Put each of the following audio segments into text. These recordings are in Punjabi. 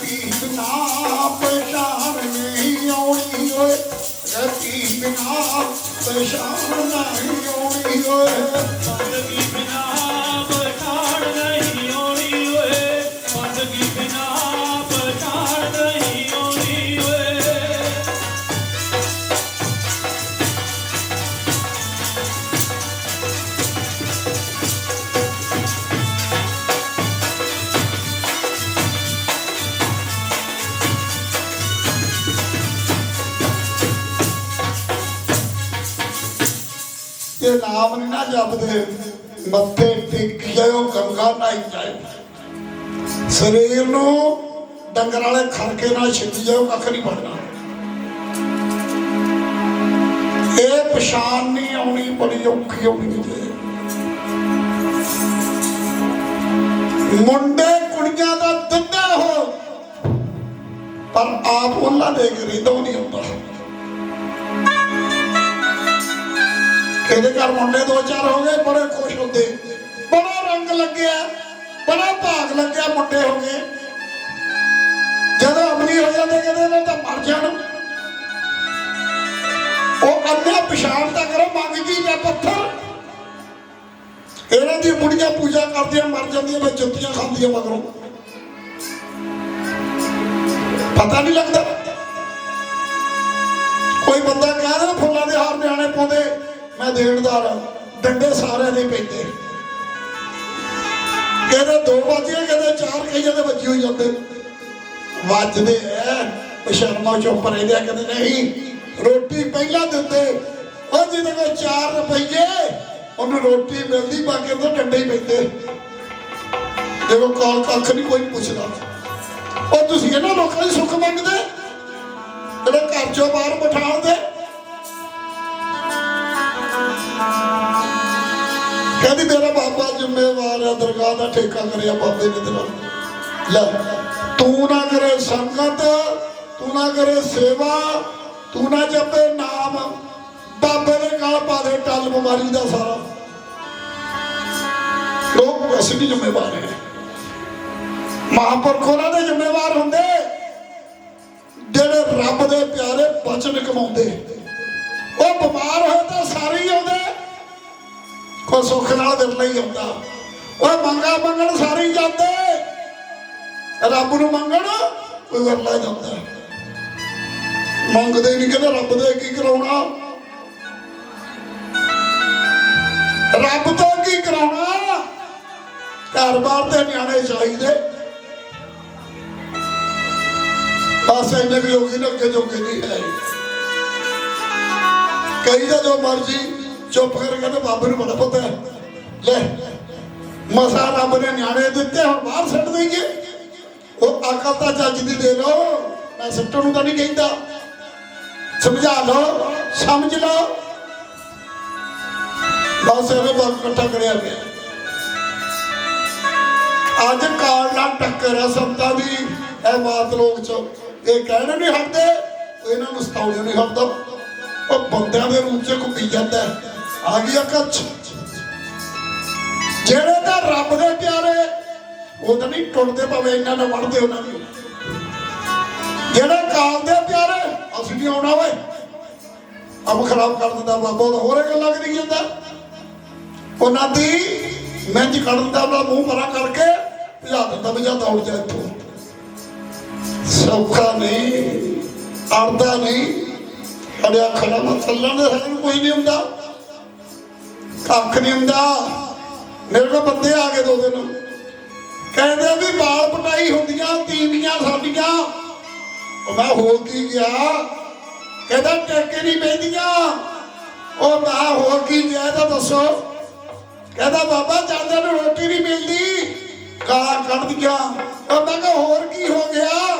ਬਿਨਾ ਪਛਾਣ ਨਹੀਂ ਆਉਣੀ ਓਏ ਰਤੀ ਬਿਨਾ ਪਛਾਣ ਨਹੀਂ ਆਉਣੀ ਓਏ। ਬੰਦਗੀ ਇਹ ਨਾਮ ਨੀ ਨਾ ਜਪਦੇ। ਮੱਥੇ ਟੇਕ ਜਾਓ ਗੰਗਾ ਨਾਈ ਜਾਓ ਸਰੀਰ ਨੂੰ ਡੰਗਰ ਵਾਲੇ ਖਰਕੇ ਨਾਲ ਛਿੱਟੀ ਜਾਓ ਕੱਖ ਨਹੀਂ ਬਣਨਾ ਇਹ ਪਛਾਣ ਨਹੀਂ ਆਉਣੀ, ਬੜੀ ਔਖੀ ਹੋਣੀ ਜੇ। ਮੁੰਡੇ ਕੁੜੀਆਂ ਦਾ ਦਿੰਦਾ ਹੋ ਪਰ ਆਪ ਉਹਨਾਂ ਦੇ ਗਰੀਦੋਂ ਨਹੀਂ ਹੁੰਦਾ। ਇਹਦੇ ਘਰ ਮੁੰਡੇ ਦੋ ਚਾਰ ਹੋ ਗਏ, ਬੜੇ ਖੁਸ਼ ਹੁੰਦੇ। ਬੜਾ ਰੰਗ ਲੱਗਿਆ, ਬੜਾ ਭਾਗ ਲੱਗਿਆ ਮੁੰਡੇ ਹੋ ਗਏ। ਜਦੋਂ ਅਮਲੀ ਹੋ ਜਾਂਦੇ, ਕਹਿੰਦੇ ਇਹਨਾਂ ਤਾਂ ਮਰ ਜਾਣ। ਉਹ ਅੰਨਾ ਪਛਾਣ ਤਾਂ ਕਰੋ ਮੰਗਦੀ ਮੈਂ ਪੱਥਰ। ਇਹਨਾਂ ਦੀ ਮੁੰਡੀਆਂ ਪੂਜਾ ਕਰਦੀਆਂ, ਮਰ ਜਾਂਦੀਆਂ, ਮੈਂ ਜੁੱਤੀਆਂ ਖਾਂਦੀਆਂ ਮਗਰੋਂ। ਪਤਾ ਨਹੀਂ ਲੱਗਦਾ। ਕੋਈ ਬੰਦਾ ਕਹਿੰਦਾ ਨਾ ਫੁੱਲਾਂ ਦੇ ਹਾਰ ਨਿਆਣੇ ਪਾਉਂਦੇ। ਮੈਂ ਦੇਣਦਾਰ ਹਾਂ। ਡੰਡੇ ਸਾਰਿਆਂ ਦੇ ਪੈਂਦੇ। ਕਹਿੰਦੇ ਦੋ ਵੱਜੇ, ਕਹਿੰਦੇ ਚਾਰ ਕਈਆਂ ਦੇ ਵੱਜੀ ਹੋਈ ਜਾਂਦੇ। ਵੱਜਦੇ ਐ। ਉਹ ਸ਼ਰਮਾ ਚੁੱਪ ਰਹਿੰਦੇ ਆ, ਕਹਿੰਦੇ ਨਹੀਂ, ਰੋਟੀ ਪਹਿਲਾਂ ਦਿੰਦੇ। ਉਹ ਜਿਹਦੇ ਕੋਲ 4 ਰੁਪਈਏ, ਉਹਨੂੰ ਰੋਟੀ ਮਿਲਦੀ, ਬਾਕੀ ਉਹਦੇ ਡੰਡੇ ਹੀ ਪੈਂਦੇ। ਦੇਖੋ ਕਾਲ ਕੱਖ ਨਹੀਂ, ਕੋਈ ਪੁੱਛਦਾ। ਉਹ ਤੁਸੀਂ ਇਹਨਾਂ ਲੋਕਾਂ ਦੀ ਸੁੱਖ ਮੰਗਦੇ? ਜਿਹੜੇ ਘਰ ਚੋਂ ਬਾਹਰ ਬਿਠਾਉਂਦੇ? ਕਹਿੰਦੀ, ਮੇਰਾ ਬਾਬਾ ਜ਼ਿੰਮੇਵਾਰ ਹੈ ਦਰਗਾਹ ਦਾ ਠੇਕਾ ਕਰਿਆ ਬਾਬੇ ਨੇ ਤੇਰਾ ਲੈ, ਤੂੰ ਨਾ ਕਰੇ ਸੰਗਤ, ਤੂੰ ਨਾ ਕਰੇ ਸੇਵਾ, ਤੂੰ ਨਾ ਜਪੇ ਨਾਮ। ਬਾਬੇ ਦੇ ਗਲ ਪਾ ਦੇ, ਟੱਲ ਬਿਮਾਰੀ ਦਾ ਸਾਰਾ। ਲੋਕ, ਅਸੀਂ ਨਹੀਂ ਜ਼ਿੰਮੇਵਾਰ ਹੈ। ਮਹਾਂਪੁਰਖ ਉਹਨਾਂ ਦੇ ਜ਼ਿੰਮੇਵਾਰ ਹੁੰਦੇ, ਜਿਹੜੇ ਰੱਬ ਦੇ ਪਿਆਰੇ ਬਚਨ ਕਮਾਉਂਦੇ। ਕੋ ਸੁੱਖ ਨਾਲ ਵਿਰਲਾ ਹੀ ਆਉਂਦਾ। ਉਹ ਮੰਗਾ ਮੰਗਣ ਸਾਰੇ ਜਾਂਦੇ। ਰੱਬ ਨੂੰ ਮੰਗਣ ਕੋਈ ਵਰਲਾ ਜਾਂਦਾ। ਮੰਗਦੇ ਨਹੀਂ ਕਹਿੰਦੇ ਰੱਬ ਦੇ ਕੀ ਕਰਾਉਣਾ। ਰੱਬ ਤੋਂ ਕੀ ਕਰਾਉਣਾ। ਘਰ-ਬਾਰ ਤੇ ਨਿਆਣੇ ਚਾਹੀਦੇ। ਬਸ ਇੰਨੇ ਵੀ ਹੋ ਨਾ, ਅੱਗੇ ਜੋਗੇ ਨਹੀਂ ਹੈ। ਕਈ ਦਾ ਜੋ ਮਰਜ਼ੀ, ਚੁੱਪ ਕਰ ਕਹਿੰਦੇ ਬਾਬੇ ਨੂੰ ਬੜਾ ਪਤਾ ਰੱਬ ਨੇ ਨਿਆਣੇ ਦਿੱਤੇ, ਹੁਣ ਬਾਹਰ ਛੱਡ ਦੇਈਏ। ਉਹ ਅਕਲ ਤਾਂ ਚੱਜ ਦੀ ਦੇ ਲਓ, ਮੈਂ ਸੱਟਣ ਨੂੰ ਤਾਂ ਨਹੀਂ ਕਹਿੰਦਾ। ਸਮਝਾ ਲਓ, ਸਮਝ ਲਓ। ਬਸ ਇਹ ਬਾਤ ਇਕੱਠਾ ਕਰਿਆ ਗਿਆ। ਅੱਜ ਕਾਲ ਨਾਲ ਟੱਕਰ ਹੈ ਸੰਤਾਂ ਦੀ, ਇਹ ਬਾਤ ਲੋਕ ਚ। ਇਹ ਕਹਿਣ ਨਹੀਂ ਹਟਦੇ ਇਹਨਾਂ ਨੂੰ ਸਤਾਉਣੇ ਨਹੀਂ ਹਟਦਾ। ਉਹ ਬੰਦਿਆਂ ਦੇ ਰੂਪ ਚ ਘੁੰਮੀ ਜਾਂਦਾ। ਆ ਗਿਆ ਕੱਚ ਜਿਹੜੇ ਤਾਂ ਰੱਬ ਦੇ ਪਿਆਰੇ, ਉਹ ਤਾਂ ਨਹੀਂ ਟੁੱਟਦੇ ਪਵੇ ਇਹਨਾਂ ਨਾਲ ਵੜਦੇ ਉਹਨਾਂ ਦੀ। ਜਿਹੜੇ ਕਾਲ ਦੇ ਪਿਆਰੇ, ਅਸੀਂ ਨਹੀਂ ਆਉਣਾ ਓਏ। ਅਬ ਖਰਾਬ ਕਰ ਦਿੰਦਾ ਬਾਬਾ, ਉਹ ਹੋਰੇ ਗੱਲਾਂ ਕਰੀ ਜਾਂਦਾ। ਉਹਨਾਂ ਦੀ ਮਹਿੰਜ ਕੱਢ ਦਿੰਦਾ ਆਪਣਾ ਮੂੰਹ ਮਰਾ ਕਰਕੇ, ਭਜਾ ਦਿੰਦਾ, ਭਜਾ ਦੌੜ ਜਾ ਇੱਥੋਂ। ਸੌਖਾ ਨਹੀਂ, ਅੜਦਾ ਨਹੀਂ। ਅੜਿਆ ਖੜਾ ਮੈਂ ਚੱਲਣ ਦੇ ਸਾਨੂੰ ਕੋਈ ਨਹੀਂ ਹੁੰਦਾ। ਕੱਖ ਨਹੀਂ ਹੁੰਦਾ। ਮੇਰੇ ਕੋਲ ਬੰਦੇ ਆ ਗਏ ਦੋ ਦਿਨ। ਕਹਿੰਦੇ ਵੀ ਬਾਲ ਪਟਾਈ ਹੁੰਦੀਆਂ, ਤੀਵੀਆਂ ਸਾਡੀਆਂ। ਉਹ ਮੈਂ ਹੋ ਕੀ ਗਿਆ? ਕਹਿੰਦਾ, ਟੇਕੇ ਨਹੀਂ ਪੈਂਦੀਆਂ ਉਹ ਮੈਂ ਹੋ ਕੀ ਗਿਆ ਤਾਂ ਦੱਸੋ। ਕਹਿੰਦਾ, ਬਾਬਾ, ਜਾਂਦੇ ਨੂੰ ਰੋਟੀ ਨਹੀਂ ਮਿਲਦੀ। ਗਾਲਾਂ ਕੱਢਦੀਆਂ। ਉਹ ਮੈਂ ਕਿਹਾ, ਹੋਰ ਕੀ ਹੋ ਗਿਆ?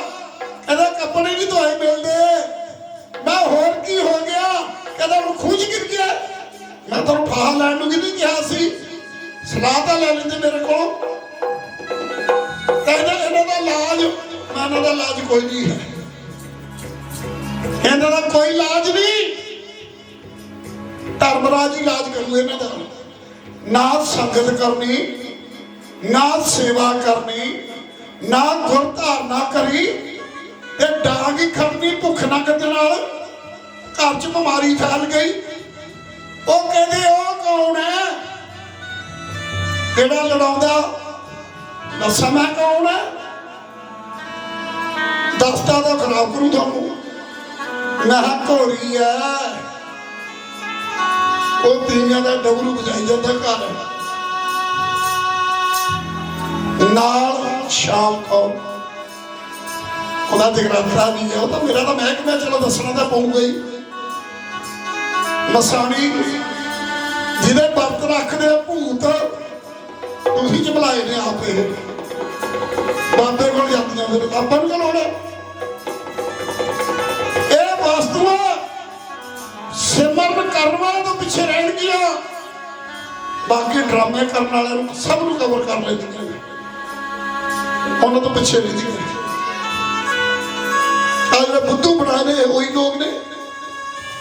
ਕਹਿੰਦਾ, ਕੱਪੜੇ ਨਹੀਂ ਧੋਏ ਮਿਲਦੇ। ਮੈਂ ਹੋਰ ਕੀ ਹੋ ਗਿਆ? ਕਹਿੰਦਾ ਉਹ ਖੁਜ ਗਿਰ ਗਿਆ। ਮੈਂ ਤੁਹਾਨੂੰ ਫਾਹਾ ਲੈਣ ਨੂੰ ਕਿਹਨੇ ਕਿਹਾ ਸੀ। ਸਲਾਹ ਤਾਂ ਲੈ ਲੈਂਦੇ ਮੇਰੇ ਕੋਲ। ਕਹਿੰਦਾ ਇਹਨਾਂ ਦਾ ਇਲਾਜ, ਮੈਂ ਇਹਨਾਂ ਦਾ ਇਲਾਜ ਕੋਈ ਨਹੀਂ ਹੈ। ਇਹਨਾਂ ਦਾ ਕੋਈ ਇਲਾਜ ਨਹੀਂ। ਧਰਮਰਾਜ ਹੀ ਇਲਾਜ ਕਰੂ ਇਹਨਾਂ ਦਾ। ਨਾ ਸੰਗਤ ਕਰਨੀ, ਨਾ ਸੇਵਾ ਕਰਨੀ, ਨਾ ਗੁਰ ਧਾਰਨਾ ਕਰੀ ਗਈ ਖੜਨੀ ਭੁੱਖ ਨੰਗ ਦੇ ਨਾਲ। ਘਰ 'ਚ ਬਿਮਾਰੀ ਫੈਲ ਗਈ। ਉਹ ਕਹਿੰਦੇ, ਉਹ ਕੌਣ ਹੈ? ਕਿਹੜਾ ਲੜਾਉਂਦਾ? ਦੱਸਾਂ ਮੈਂ ਕੌਣ ਹੈ ਦਸਤਾ ਦਾ ਖਰਾਬ ਕਰੂ ਤੁਹਾਨੂੰ। ਮੈਂ ਕਿਹਾ ਘੋੜੀ ਉਹ ਤੀਆਂ ਦਾ ਡਬਰੂ ਵਜਾਈ ਜਾਂਦਾ ਘਰ। ਨਾਲ ਸ਼ਾਮ ਕੋ ਉਹਦਾ ਜਗਰਾਤਾ ਨਹੀਂ ਹੈ ਉਹ ਤਾਂ ਮੇਰਾ ਤਾਂ ਮਹਿਕਮਾ ਚਲੋ ਦੱਸਣਾ ਤਾਂ ਪਊਗਾ ਹੀ। ਮਸਾਣੀ, ਜਿਹਦੇ ਵਰਤ ਰੱਖਦੇ ਆ ਭੂਤ ਤੁਸੀਂ ਚ ਬੁਲਾਏ ਨੇ ਆਪੇ ਬਾਬੇ ਕੋਲ ਜਾਂਦੀਆਂ ਫਿਰ ਆਪਾਂ ਨੂੰ ਚਲਾਉਣਾ ਇਹ ਵਸਤੂਆਂ ਸਿਮਰਨ ਕਰਨ ਵਾਲੇ ਤੋਂ ਪਿੱਛੇ ਰਹਿਣਗੀਆਂ ਬਾਕੀ ਡਰਾਮੇ ਕਰਨ ਵਾਲਿਆਂ ਨੂੰ ਸਭ ਨੂੰ ਕਵਰ ਕਰ ਲੈਂਦੀਆਂ ਉਹਨਾਂ ਤੋਂ ਪਿੱਛੇ ਰਹਿੰਦੀਆਂ ਆ ਜਿਹੜੇ ਬੁੱਧੂ ਬਣਾਏ ਨੇ ਉਹੀ ਲੋਕ ਨੇ।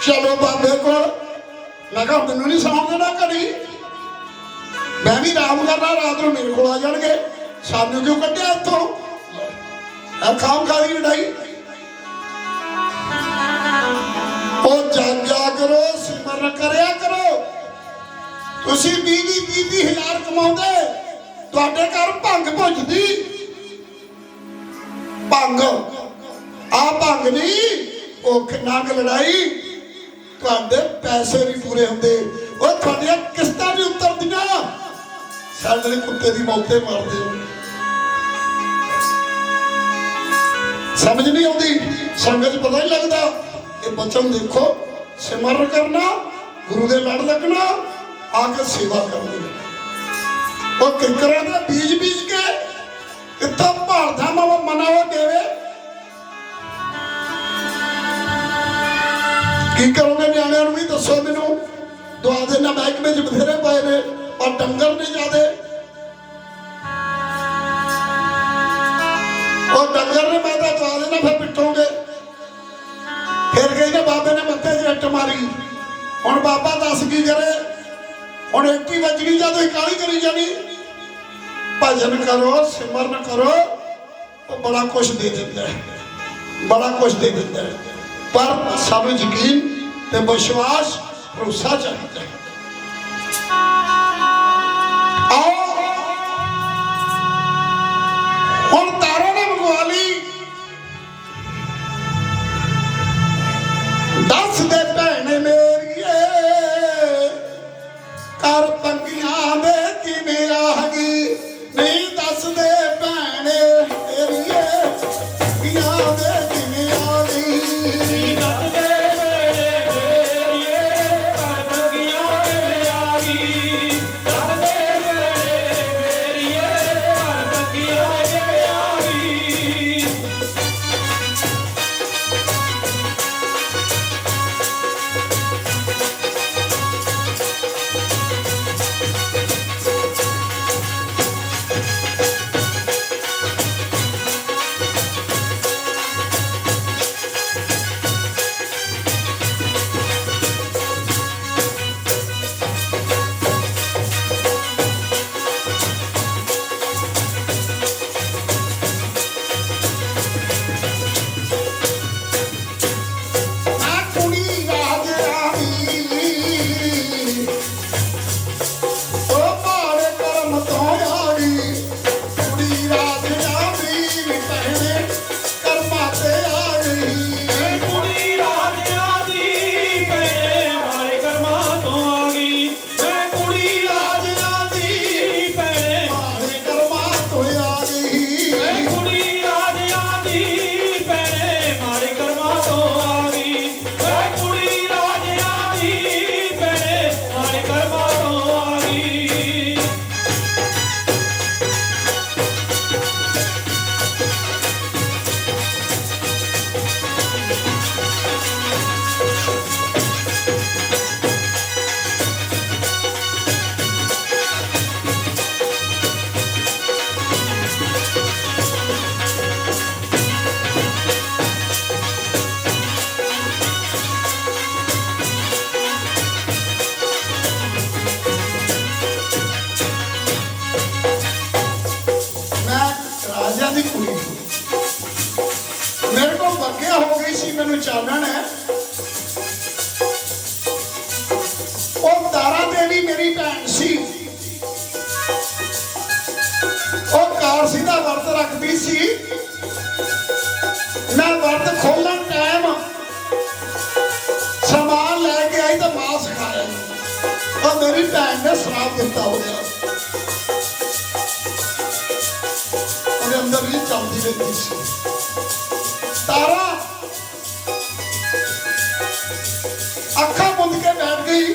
ਚਲੋ ਬਾਬੇ ਕੋਲ। ਮੈਂ ਕਿਹਾ ਮੈਨੂੰ ਨਹੀਂ ਸੌਣ ਦੇਣਾ ਘੜੀ। ਮੈਂ ਵੀ ਆਰਾਮ ਕਰਨਾ ਰਾਤ ਨੂੰ ਮੇਰੇ ਕੋਲ ਆ ਜਾਣਗੇ। ਸਾਨੂੰ ਕਿਉਂ ਕੱਢਿਆ ਇੱਥੋਂ? ਆ ਖਾਮ ਖਾਲੀ ਲੜਾਈ। ਉਹ ਜਾਗਿਆ ਕਰੋ, ਸਿਮਰਨ ਕਰਿਆ ਕਰੋ। ਤੁਸੀਂ 20 20 ਹਜ਼ਾਰ ਕਮਾਉਂਦੇ, ਤੁਹਾਡੇ ਘਰ ਭੰਗ ਭੁੱਜਦੀ ਭੰਗ। ਆ ਭੰਗ ਨਹੀਂ, ਭੁੱਖ, ਨੰਗ, ਲੜਾਈ। ਤੁਹਾਡੇ ਪੈਸੇ ਨਹੀਂ ਪੂਰੇ ਹੁੰਦੇ। ਉਹ ਤੁਹਾਡੀਆਂ ਕਿਸ਼ਤਾਂ ਨਹੀਂ ਉਤਰਦੀਆਂ। ਸਾਡੇ ਕੁੱਤੇ ਦੀ ਮੌਤੇ ਮਾਰਦੇ ਹੋ। ਸਮਝ ਨਹੀਂ ਆਉਂਦੀ, ਸੰਗਤ ਪਤਾ ਨਹੀਂ ਲੱਗਦਾ ਇਹ ਬਚਨ ਦੇਖੋ ਸਿਮਰਨ ਕਰਨਾ, ਗੁਰੂ ਦੇ ਲੜ ਲੱਗਣਾ, ਆ ਕੇ ਸੇਵਾ ਕਰਨੀ। ਉਹ ਕਿੰਕਰਾਂ ਦੇ ਬੀਜ ਬੀਜ ਕੇ ਇੱਥਾ ਭਾਰਦਾ ਮਾਵਾ ਮਨਾਵਾ ਦੇਵੇ। ਕੀ ਕਰੋਗੇ ਨਿਆਣਿਆਂ ਨੂੰ ਵੀ ਦੱਸੋ ਮੈਨੂੰ? ਦੁਆ ਦੇ ਨਾ ਮਹਿਕਮੇ ਚ ਬਥੇਰੇ ਪਏ ਨੇ। ਪਰ ਡੰਗਰ ਨਹੀਂ ਜਾਦੇ ਉਹ ਡੰਗਰ ਨੇ ਮੈਂ ਤਾਂ ਦੁਆ ਫਿਰ ਪਿੱਟੋਗੇ। ਫਿਰ ਕਹਿੰਦੇ ਬਾਬੇ ਨੇ ਮੱਥੇ 'ਚ ਰੱਟ ਮਾਰੀ। ਹੁਣ ਬਾਬਾ ਦੱਸ ਕੀ ਕਰੇ? ਹੁਣ ਇੱਕੀ ਵੱਜਣੀ ਜਦੋਂ ਹੀ ਕਾਲੀ ਕਰੀ ਜਾਣੀ? ਭਜਨ ਕਰੋ, ਸਿਮਰਨ ਕਰੋ। ਉਹ ਬੜਾ ਕੁਝ ਦੇ ਦਿੰਦਾ ਹੈ। ਬੜਾ ਕੁਝ ਦੇ ਦਿੰਦਾ ਹੈ। ਪਰ ਸਾਨੂੰ ਯਕੀਨ ਤੇ ਵਿਸ਼ਵਾਸ, ਭਰੋਸਾ ਚਾਹੀਦਾ ਹੈ। ਉਹ ਕਾਰਸੀ ਦਾ ਵਰਤ ਰੱਖਦੀ ਸੀ ਮੈਂ ਵਰਤ ਖੋਲਣ ਟਾਈਮ ਸਮਾਨ ਲੈ ਕੇ ਆਈ ਤਾਂ ਮਾਸ ਖਾਇਆ ਉਹ ਮੇਰੀ ਭੈਣ ਨੇ ਸ਼ਰਾਬ ਦਿੱਤਾ ਹੋਇਆ ਉਹਦੇ ਅੰਦਰ ਵੀ ਚੱਲਦੀ ਰਹਿੰਦੀ ਸੀ ਤਾਰਾ ਅੱਖਾਂ ਮੁੰਦ ਕੇ ਬੈਠ ਗਈ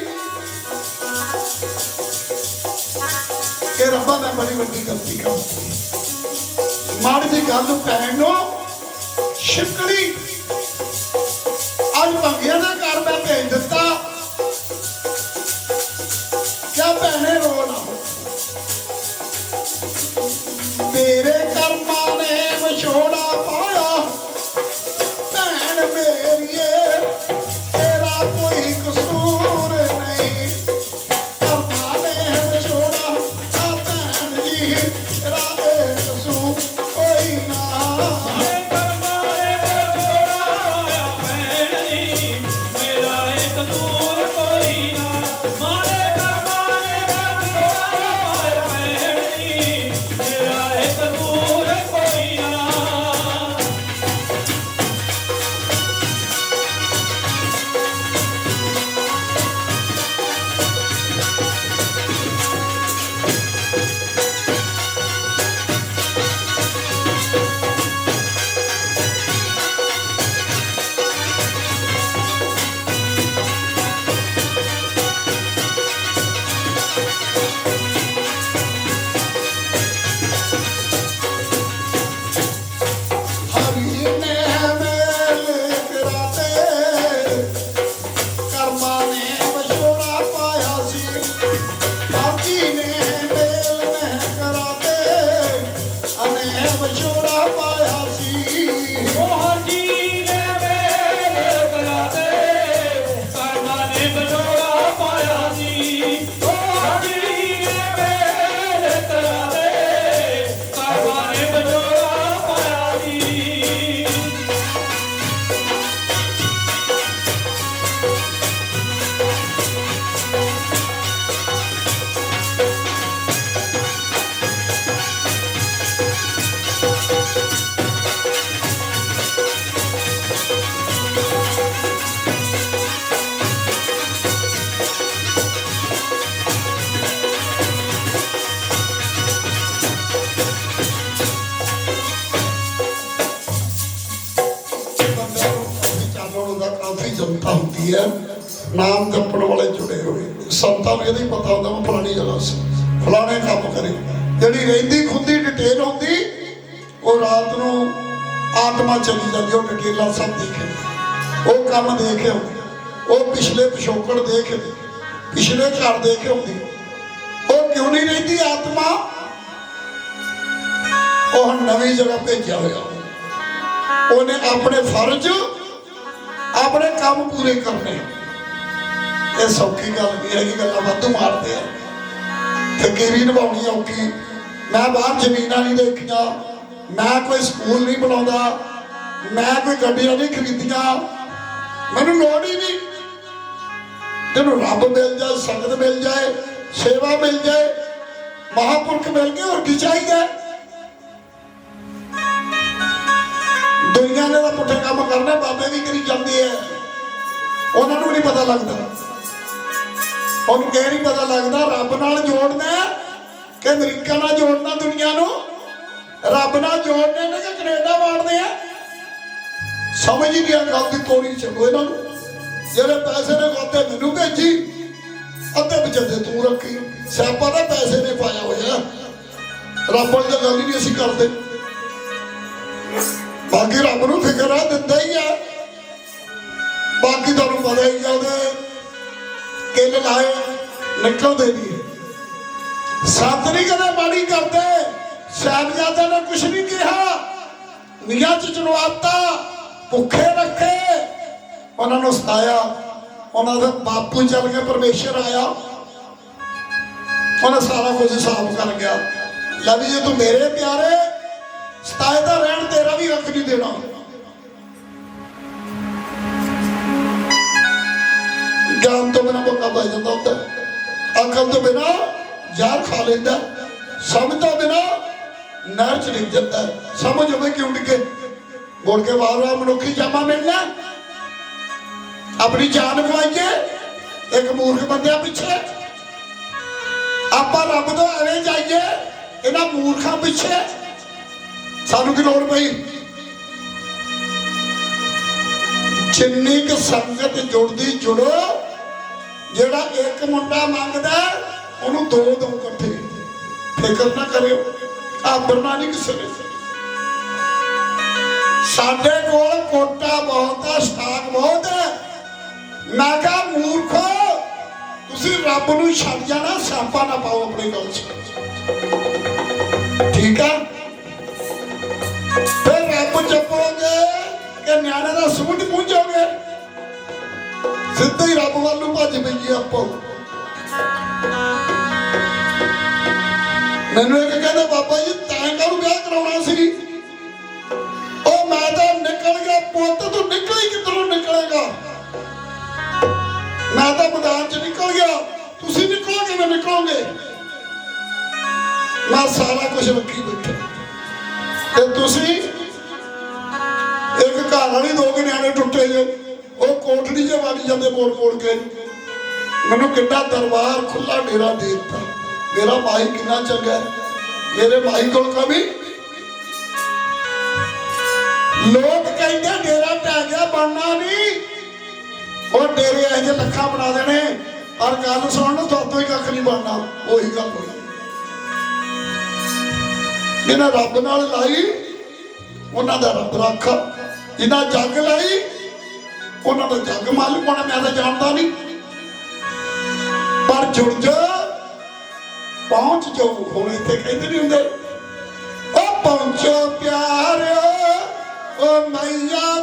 ਕਿ ਰੱਬਾ ਨੇ ਬੜੀ ਵੱਡੀ ਗਲਤੀ ਕਰ ਦਿੱਤੀ ਮਾੜੀ ਦੀ ਗੱਲ ਨੂੰ ਭੈਣ ਨੂੰ ਸ਼ਿਕਲੀ ਨਾਮ ਜਪਣ ਵਾਲੇ ਜੁੜੇ ਹੋਏ ਸੰਤਾਂ ਨੂੰ ਇਹਦੀ ਪਤਾ ਹੁੰਦਾ, ਮੈਂ ਫਲਾਣੀ ਜਗ੍ਹਾ ਸੀ। ਫਲਾਣੇ ਕੰਮ ਕਰੇ। ਜਿਹੜੀ ਰਹਿੰਦੀ ਖੁੰਦੀ ਡਿਟੇਲ ਹੁੰਦੀ, ਉਹ ਰਾਤ ਨੂੰ ਆਤਮਾ ਚਲੀ ਜਾਂਦੀ, ਉਹ ਡਿਟੇਲਾਂ ਸਭ ਦੇਖੇ ਉਹ ਕੰਮ ਦੇਖੇ ਹੁੰਦੀ ਉਹ ਪਿਛਲੇ ਪਿਛੋਕੜ ਦੇਖ ਪਿਛਲੇ ਘਰ ਦੇਖ ਹੁੰਦੀ ਉਹ ਕਿਉਂ ਨਹੀਂ ਰਹਿੰਦੀ ਆਤਮਾ? ਉਹ ਹੁਣ ਨਵੀਂ ਜਗ੍ਹਾ ਭੇਜਿਆ ਹੋਇਆ। ਉਹਨੇ ਆਪਣੇ ਫਰਜ਼, ਆਪਣੇ ਕੰਮ ਪੂਰੇ ਕਰਨੇ। ਇਹ ਸੌਖੀ ਗੱਲ ਨਹੀਂ ਹੈਗੀ ਗੱਲਾਂ ਵਾਧੂ ਮਾਰਦੇ ਆ। ਤੇ ਵੀ ਨਿਭਾਉਣੀ ਔਖੀ। ਮੈਂ ਬਾਹਰ ਜ਼ਮੀਨਾਂ ਨਹੀਂ ਦੇਖੀਆਂ। ਮੈਂ ਕੋਈ ਸਕੂਲ ਨਹੀਂ ਬਣਾਉਂਦਾ। ਮੈਂ ਕੋਈ ਗੱਡੀਆਂ ਨਹੀਂ ਖਰੀਦੀਆਂ। ਮੈਨੂੰ ਲੋੜ ਹੀ ਨਹੀਂ। ਤੈਨੂੰ ਰੱਬ ਮਿਲ ਜਾਏ, ਸੰਗਤ ਮਿਲ ਜਾਏ, ਸੇਵਾ ਮਿਲ ਜਾਏ, ਮਹਾਪੁਰਖ ਮਿਲ ਗਏ, ਹੋਰ ਕੀ ਚਾਹੀਦਾ? ਹੈ? ਦੁਨੀਆ ਨੇ ਤਾਂ ਪੁੱਠੇ ਕੰਮ ਕਰਨਾ, ਬਾਬੇ ਵੀ ਕਰੀ ਜਾਂਦੇ ਆ ਉਹਨਾਂ ਨੂੰ ਨਹੀਂ ਪਤਾ ਲੱਗਦਾ। ਉਹਨੂੰ ਕਹਿ ਨਹੀਂ ਪਤਾ ਲੱਗਦਾ ਰੱਬ ਨਾਲ ਜੋੜਨਾ ਕਿ ਅਮਰੀਕਾ ਨਾਲ ਜੋੜਨਾ ਦੁਨੀਆ ਨੂੰ? ਰੱਬ ਨਾਲ ਜੋੜਨੇ ਨੇ ਕਿ ਕੈਨੇਡਾ ਵਾੜਦੇ ਆ? ਸਮਝ ਹੀ ਨਹੀਂ ਗੱਲ ਦੀ ਤੋੜੀ ਚੱਲੋ ਇਹਨਾਂ ਨੂੰ। ਜਿਹੜੇ ਪੈਸੇ ਨੇ ਖਾਤੇ ਮੈਨੂੰ ਭੇਜੀ, ਅੱਧੇ ਵਿਚਾਰੇ ਤੂੰ ਰੱਖੀ। ਸਿਆਪਾ ਦਾ ਪੈਸੇ ਨੇ ਪਾਇਆ ਹੋਇਆ। ਰੱਬ ਵਾਲੀ ਤਾਂ ਗੱਲ ਹੀ ਨਹੀਂ ਅਸੀਂ ਕਰਦੇ। ਬਾਕੀ ਰੱਬ ਨੂੰ ਫਿਕਰ ਆ, ਦਿੰਦਾ ਹੀ ਆ। ਬਾਕੀ ਤੁਹਾਨੂੰ ਪਤਾ ਹੀ ਆ ਉਹਦੇ ਕਿੱਲ ਲਾਏ ਨਿਕਲਦੇ ਨਹੀਂ ਸੱਤ ਨਹੀਂ ਕਦੇ ਮਾੜੀ ਕਰਦੇ ਸਾਹਿਬਜ਼ਾਦਾ ਨੇ ਕੁਛ ਨਹੀਂ ਕਿਹਾ। ਨਿਆਂ ਚ ਚੁਣਵਾਤਾ, ਭੁੱਖੇ ਰੱਖੇ। ਉਹਨਾਂ ਨੂੰ ਸਤਾਇਆ। ਉਹਨਾਂ ਦੇ ਬਾਪੂ ਚੱਲ ਕੇ ਪਰਮੇਸ਼ਰ ਆਇਆ। ਉਹਨੇ ਸਾਰਾ ਕੁਝ ਹਿਸਾਬ ਕਰ ਗਿਆ ਲੈ ਵੀ ਜੇ ਤੂੰ ਮੇਰੇ ਪਿਆਰੇ, ਸਤਾਏ ਦਾ ਰਹਿਣ, ਤੇਰਾ ਵੀ ਹੱਕ ਨਹੀਂ ਦੇਣਾ। ਅਕਲ ਤੋਂ ਬਿਨਾ ਯਾਰ ਖਾ ਲੈਂਦਾ। ਸਮਝ ਤੋਂ ਬਿਨਾ ਨਰ ਚ ਡਿੱਗ ਜਾਂਦਾ। ਸਮਝ ਹੋਵੇ ਕਿ ਉੱਡ ਕੇ। ਮੁੜ ਕੇ ਵਾਰ-ਵਾਰ ਮਨੁੱਖੀ ਜਾਮਾ ਮਿਲਣਾ। ਆਪਣੀ ਜਾਨ ਗਵਾਈਏ। ਇੱਕ ਮੂਰਖ ਬੰਦਿਆਂ ਪਿੱਛੇ। ਆਪਾਂ ਰੱਬ ਤੋਂ ਐਵੇਂ ਜਾਈਏ, ਇਹਨਾਂ ਮੂਰਖਾਂ ਪਿੱਛੇ। ਸਾਨੂੰ ਕੀ ਲੋੜ ਪਈ? ਜਿੰਨੀ ਕੁ ਸੰਗਤ ਜੁੜਦੀ, ਜੁੜੋ। ਜਿਹੜਾ ਇੱਕ ਮੁੰਡਾ ਮੰਗਦਾ, ਉਹਨੂੰ ਦੋ ਦੋ ਇਕੱਠੇ। ਫਿਕਰ ਨਾ ਕਰਿਓ ਆਬਰਨਾ ਨਹੀਂ ਕਿਸੇ ਨੇ। ਸਾਡੇ ਕੋਲ ਕੋਟਾ ਬਹੁਤ ਹੈ, ਸਟਾਕ ਬਹੁਤ ਹੈ। ਮੈਂ ਕਿਹਾ, ਮੂਰਖੋ, ਤੁਸੀਂ ਰੱਬ ਨੂੰ ਛੱਡ ਜਾਣਾ ਸਾਪਾ ਨਾ ਪਾਓ ਆਪਣੇ ਗੱਲ 'ਚ। ਠੀਕ ਆ ਫਿਰ ਰੱਬ ਜਪੋਗੇ ਕਿ ਨਿਆਣੇ ਦਾ ਸੂਟ ਪੂੰਝੋਗੇ ਸਿੱਧੇ ਹੀ ਰੱਬ ਵੱਲ ਨੂੰ ਭੱਜ ਪਈਏ ਆਪੋ। ਮੈਨੂੰ ਇੱਕ ਕਹਿੰਦੇ, ਬਾਬਾ ਜੀ, ਤੈਂ ਕਾਹਨੂੰ ਵਿਆਹ ਕਰਾਉਣਾ ਸੀ? ਉਹ ਮੈਂ ਤਾਂ ਨਿਕਲ ਗਿਆ, ਪੁੱਤ ਤੂੰ ਨਿਕਲ ਹੀ ਕਿੱਧਰੋਂ ਨਿਕਲੇਗਾ? ਮੈਂ ਤਾਂ ਮੈਦਾਨ 'ਚ ਨਿਕਲ ਗਿਆ। ਤੁਸੀਂ ਨਿਕਲੋ ਕਿਵੇਂ ਨਿਕਲੋਗੇ। ਮੈਂ ਸਾਰਾ ਕੁਝ ਰੱਖੀ ਬੈਠਾ। ਤੇ ਤੁਸੀਂ ਇੱਕ ਘਰ ਵਾਲੀ ਦੋ ਕੁ ਨਿਆਣੇ ਟੁੱਟੇ ਜੋ। ਕੋਠੜੀ 'ਚ ਵੜ ਜਾਂਦੇ ਮੋੜ ਮੋੜ ਕੇ। ਮੈਨੂੰ ਕਿੰਨਾ ਦਰਬਾਰ ਖੁੱਲਾ ਡੇਰਾ ਦੇ ਦਿੱਤਾ। ਮੇਰਾ ਭਾਈ ਕਿੰਨਾ ਚੰਗਾ ਹੈ। ਮੇਰੇ ਭਾਈ ਕੋਲ ਕਵੀ ਲੋਕ ਕਹਿੰਦੇ ਡੇਰਾ ਟਹਿ ਗਿਆ, ਬਣਨਾ ਨਹੀਂ। ਉਹ ਡੇਰੇ ਇਹ ਜਿਹੇ ਲੱਖਾਂ ਬਣਾ ਦੇਣੇ। ਪਰ ਗੱਲ ਸੁਣਨ ਨੂੰ ਤੋਂ ਹੀ ਕੱਖ ਨਹੀਂ ਬਣਨਾ। ਉਹੀ ਗੱਲ ਹੋਈ। ਜਿਹਨਾਂ ਰੱਬ ਨਾਲ ਲਾਈ, ਉਹਨਾਂ ਦਾ ਰੱਬ ਰੱਖ। ਜਿਹਨਾਂ ਜੱਗ ਲਾਈ ਉਹਨਾਂ ਦਾ ਜੱਗ ਮਾਲਕ ਹੋਣਾ, ਮੈਂ ਤਾਂ ਜਾਣਦਾ ਨਹੀਂ। ਪਰ ਜੁੜ ਜਾ, ਪਹੁੰਚ ਜਾਓ। ਹੁਣ ਇੱਥੇ ਕਹਿੰਦੇ ਨਹੀਂ ਹੁੰਦੇ, ਉਹ ਪਹੁੰਚੋ ਪਿਆਰਿਓ, ਉਹ ਮਈਆ